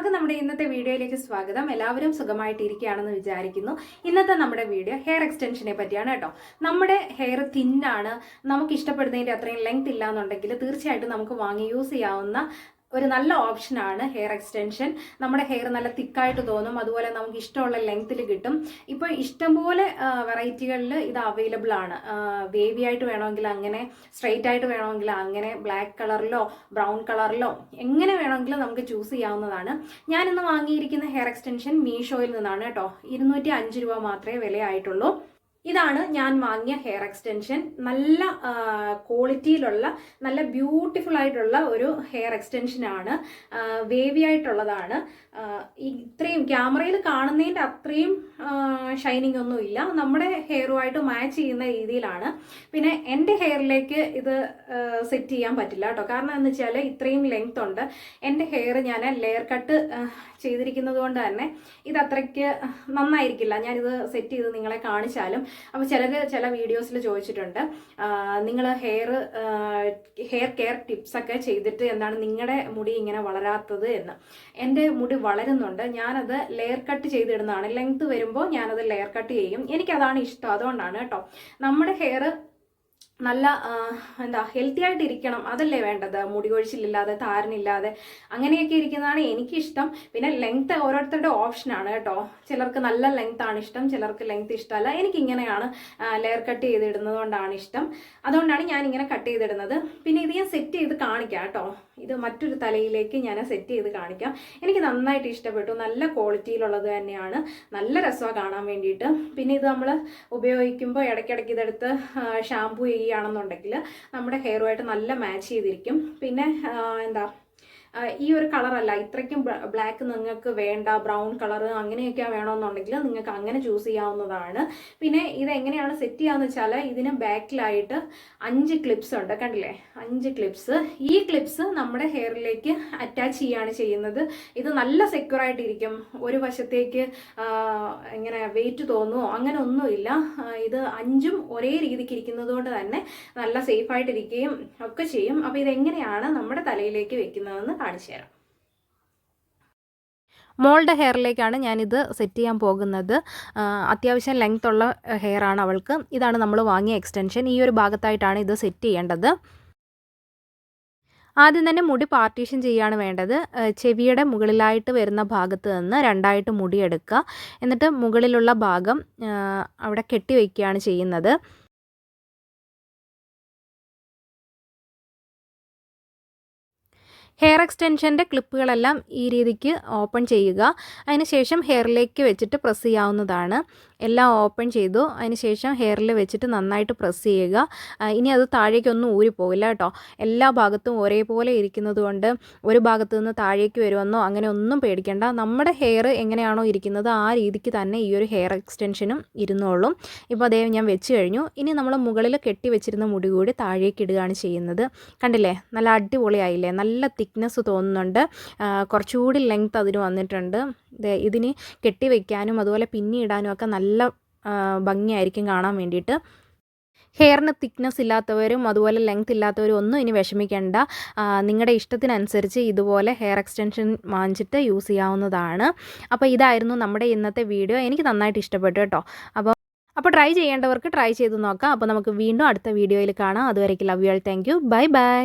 എല്ലാവർക്കും നമ്മുടെ ഇന്നത്തെ വീഡിയോയിലേക്ക് സ്വാഗതം. എല്ലാവരും സുഖമായിട്ടിരിക്കുകയാണെന്ന് വിചാരിക്കുന്നു. ഇന്നത്തെ നമ്മുടെ വീഡിയോ ഹെയർ എക്സ്റ്റൻഷനെ പറ്റിയാണ് കേട്ടോ. നമ്മുടെ ഹെയർ തിന്നാണ് നമുക്ക് ഇഷ്ടപ്പെടുന്നതിന്റെ അത്രയും ലെങ്ത് ഇല്ല എന്നുണ്ടെങ്കിൽ തീർച്ചയായിട്ടും നമുക്ക് വാങ്ങി യൂസ് ചെയ്യാവുന്ന ഒരു നല്ല ഓപ്ഷനാണ് ഹെയർ എക്സ്റ്റൻഷൻ നമ്മുടെ ഹെയർ നല്ല തിക്കായിട്ട് തോന്നും അതുപോലെ നമുക്ക് ഇഷ്ടമുള്ള ലെങ്ത്തിൽ കിട്ടും. ഇപ്പോൾ ഇഷ്ടംപോലെ വെറൈറ്റികളിൽ ഇത് അവൈലബിൾ ആണ്. വേവി ആയിട്ട് വേണമെങ്കിൽ അങ്ങനെ സ്ട്രെയിറ്റ് ആയിട്ട് വേണമെങ്കിൽ അങ്ങനെ ബ്ലാക്ക് കളറിലോ ബ്രൗൺ കളറിലോ എങ്ങനെ വേണമെങ്കിലും നമുക്ക് ചൂസ് ചെയ്യാവുന്നതാണ്. ഞാൻ ഇന്ന് വാങ്ങിയിരിക്കുന്ന ഹെയർ എക്സ്റ്റൻഷൻ മീഷോയിൽ നിന്നാണ് കേട്ടോ. ഇരുന്നൂറ്റി അഞ്ച് രൂപ മാത്രമേ വിലയായിട്ടുള്ളൂ. ഇതാണ് ഞാൻ വാങ്ങിയ ഹെയർ എക്സ്റ്റൻഷൻ നല്ല ക്വാളിറ്റിയിലുള്ള നല്ല ബ്യൂട്ടിഫുൾ ആയിട്ടുള്ള ഒരു ഹെയർ എക്സ്റ്റൻഷൻ ആണ്. വേവി ആയിട്ടുള്ളതാണ്. ഇത്രയും ക്യാമറയിൽ കാണുന്നതിന്റെ അത്രയും ഷൈനിങ് ഒന്നും ഇല്ല. നമ്മുടെ ഹെയറുമായിട്ട് മാച്ച് ചെയ്യുന്ന രീതിയിലാണ്. പിന്നെ എന്റെ ഹെയറിലേക്ക് ഇത് സെറ്റ് ചെയ്യാൻ പറ്റില്ല കേട്ടോ. കാരണം എന്ന് വെച്ചാൽ ഇത്രയും ലെങ്ത് ഉണ്ട്. എന്റെ ഹെയർ ഞാൻ ലെയർ കട്ട് ചെയ്തിരിക്കുന്നത് കൊണ്ട് തന്നെ ഇത് അത്രയ്ക്ക് നന്നായിരിക്കില്ല. ഞാനിത് സെറ്റ് ചെയ്ത് നിങ്ങളെ കാണിച്ചാലും. അപ്പോൾ ചിലത് ചില വീഡിയോസിൽ ചോദിച്ചിട്ടുണ്ട് നിങ്ങൾ ഹെയർ ഹെയർ കെയർ ടിപ്സ് ഒക്കെ ചെയ്തിട്ട് എന്താണ് നിങ്ങളുടെ മുടി ഇങ്ങനെ വളരാത്തത് എന്ന്. എന്റെ മുടി വളരുന്നുണ്ട് ഞാനത് ലെയർ കട്ട് ചെയ്തിടുന്നതാണ്. ലെങ്ത് വരുമ്പോൾ ഞാനത് ലെയർ കട്ട് ചെയ്യും. എനിക്കതാണ് ഇഷ്ടം അതുകൊണ്ടാണ് കേട്ടോ. നമ്മുടെ ഹെയർ നല്ല എന്താ ഹെൽത്തി ആയിട്ട് ഇരിക്കണം അതല്ലേ വേണ്ടത്? മുടി കൊഴിച്ചിലില്ലാതെ താരനില്ലാതെ അങ്ങനെയൊക്കെ ഇരിക്കുന്നതാണ് എനിക്കിഷ്ടം. പിന്നെ ലെങ്ത് ഓരോരുത്തരുടെ ഓപ്ഷനാണ് കേട്ടോ. ചിലർക്ക് നല്ല ലെങ്ത് ആണ് ഇഷ്ടം ചിലർക്ക് ലെങ്ത് ഇഷ്ടമല്ല. എനിക്കിങ്ങനെയാണ് ലെയർ കട്ട് ചെയ്തിടുന്നത് കൊണ്ടാണ് ഇഷ്ടം. അതുകൊണ്ടാണ് ഞാൻ ഇങ്ങനെ കട്ട് ചെയ്തിടുന്നത്. പിന്നെ ഇത് ഞാൻ സെറ്റ് ചെയ്ത് കാണിക്കാം കേട്ടോ. ഇത് മറ്റൊരു തലയിലേക്ക് ഞാൻ സെറ്റ് ചെയ്ത് കാണിക്കാം. എനിക്ക് നന്നായിട്ട് ഇഷ്ടപ്പെട്ടു. നല്ല ക്വാളിറ്റിയിലുള്ളത് തന്നെയാണ്. നല്ല രസമാണ് കാണാൻ വേണ്ടിയിട്ട്. പിന്നെ ഇത് നമ്മൾ ഉപയോഗിക്കുമ്പോൾ ഇടയ്ക്കിടയ്ക്ക് ഇതെടുത്ത് ഷാമ്പു ചെയ്യുകയാണെന്നുണ്ടെങ്കിൽ നമ്മുടെ ഹെയറുമായിട്ട് നല്ല മാച്ച് ചെയ്തിരിക്കും. പിന്നെ എന്താ ഈ ഒരു കളറല്ല ഇത്രയ്ക്കും ബ്ലാക്ക് നിങ്ങൾക്ക് വേണ്ട ബ്രൗൺ കളർ അങ്ങനെയൊക്കെ വേണമെന്നുണ്ടെങ്കിൽ നിങ്ങൾക്ക് അങ്ങനെ ചൂസ് ചെയ്യാവുന്നതാണ്. പിന്നെ ഇത് എങ്ങനെയാണ് സെറ്റ് ചെയ്യാന്ന് വെച്ചാൽ ഇതിന് ബാക്കിലായിട്ട് അഞ്ച് ക്ലിപ്സ് ഉണ്ട്. കണ്ടില്ലേ? അഞ്ച് ക്ലിപ്സ് ഈ ക്ലിപ്സ് നമ്മുടെ ഹെയറിലേക്ക് അറ്റാച്ച് ചെയ്യുകയാണ് ചെയ്യുന്നത്. ഇത് നല്ല സെക്യൂർ ആയിട്ടിരിക്കും. ഒരു വശത്തേക്ക് ഇങ്ങനെ വെയിറ്റ് തോന്നുമോ അങ്ങനെ ഒന്നുമില്ല. ഇത് അഞ്ചും ഒരേ രീതിക്ക് ഇരിക്കുന്നത് കൊണ്ട് തന്നെ നല്ല സേഫായിട്ടിരിക്കുകയും ഒക്കെ ചെയ്യും. അപ്പോൾ ഇതെങ്ങനെയാണ് നമ്മുടെ തലയിലേക്ക് വെക്കുന്നതെന്ന് കാണിച്ചു തരാം. മോളുടെ ഹെയറിലേക്കാണ് ഞാനിത് സെറ്റ് ചെയ്യാൻ പോകുന്നത്. അത്യാവശ്യം ലെങ്ത് ഉള്ള ഹെയർ ആണ് അവൾക്ക്. ഇതാണ് നമ്മൾ വാങ്ങിയ എക്സ്റ്റൻഷൻ ഈ ഒരു ഭാഗത്തായിട്ടാണ് ഇത് സെറ്റ് ചെയ്യേണ്ടത്. ആദ്യം തന്നെ മുടി പാർട്ടീഷൻ ചെയ്യുകയാണ് വേണ്ടത്. ചെവിയുടെ മുകളിലായിട്ട് വരുന്ന ഭാഗത്ത് നിന്ന് രണ്ടായിട്ട് മുടി എടുക്കുക. എന്നിട്ട് മുകളിലുള്ള ഭാഗം അവിടെ കെട്ടി വയ്ക്കുകയാണ് ചെയ്യുന്നത്. ഹെയർ എക്സ്റ്റൻഷന്റെ ക്ലിപ്പുകളെല്ലാം ഈ രീതിക്ക് ഓപ്പൺ ചെയ്യുക. അതിനുശേഷം ഹെയറിലേക്ക് വെച്ചിട്ട് പ്രസ് ചെയ്യാവുന്നതാണ്. എല്ലാം ഓപ്പൺ ചെയ്തു. അതിനുശേഷം ഹെയറിൽ വെച്ചിട്ട് നന്നായിട്ട് പ്രസ് ചെയ്യുക. ഇനി അത് താഴേക്കൊന്നും ഊരിപ്പോവില്ല കേട്ടോ. എല്ലാ ഭാഗത്തും ഒരേപോലെ ഇരിക്കുന്നത് കൊണ്ട് ഒരു ഭാഗത്തു നിന്ന് താഴേക്ക് വരുമെന്നോ അങ്ങനെ ഒന്നും പേടിക്കേണ്ട. നമ്മുടെ ഹെയർ എങ്ങനെയാണോ ഇരിക്കുന്നത് ആ രീതിക്ക് തന്നെ ഈ ഒരു ഹെയർ എക്സ്റ്റൻഷനും ഇരുന്നോളും. ഇപ്പോൾ അതേ ഞാൻ വെച്ച് കഴിഞ്ഞു. ഇനി നമ്മൾ മുകളിൽ കെട്ടി വെച്ചിരുന്ന മുടി കൂടി താഴേക്ക് ഇടുകയാണ് ചെയ്യുന്നത്. കണ്ടില്ലേ? നല്ല അടിപൊളിയായില്ലേ? നല്ല തിക്നെസ് തോന്നുന്നുണ്ട്. കുറച്ചുകൂടി ലെങ്ത് അതിന് വന്നിട്ടുണ്ട്. ഇതിന് കെട്ടി വെക്കാനും അതുപോലെ പിന്നി ഇടാനും ഒക്കെ നല്ല ഭംഗിയായിരിക്കും കാണാൻ വേണ്ടിയിട്ട്. ഹെയറിന് തിക്നെസ് ഇല്ലാത്തവരും അതുപോലെ ലെങ്ത് ഇല്ലാത്തവരും ഒന്നും ഇനി വിഷമിക്കേണ്ട. നിങ്ങളുടെ ഇഷ്ടത്തിനനുസരിച്ച് ഇതുപോലെ ഹെയർ എക്സ്റ്റൻഷൻ വാങ്ങിച്ചിട്ട് യൂസ് ചെയ്യാവുന്നതാണ്. അപ്പോൾ ഇതായിരുന്നു നമ്മുടെ ഇന്നത്തെ വീഡിയോ എനിക്ക് നന്നായിട്ട് ഇഷ്ടപ്പെട്ടു കേട്ടോ. അപ്പോൾ അപ്പോൾ ട്രൈ ചെയ്യേണ്ടവർക്ക് ട്രൈ ചെയ്ത് നോക്കാം. അപ്പോൾ നമുക്ക് വീണ്ടും അടുത്ത വീഡിയോയിൽ കാണാം. അതുവരേക്കും love you all thank you bye bye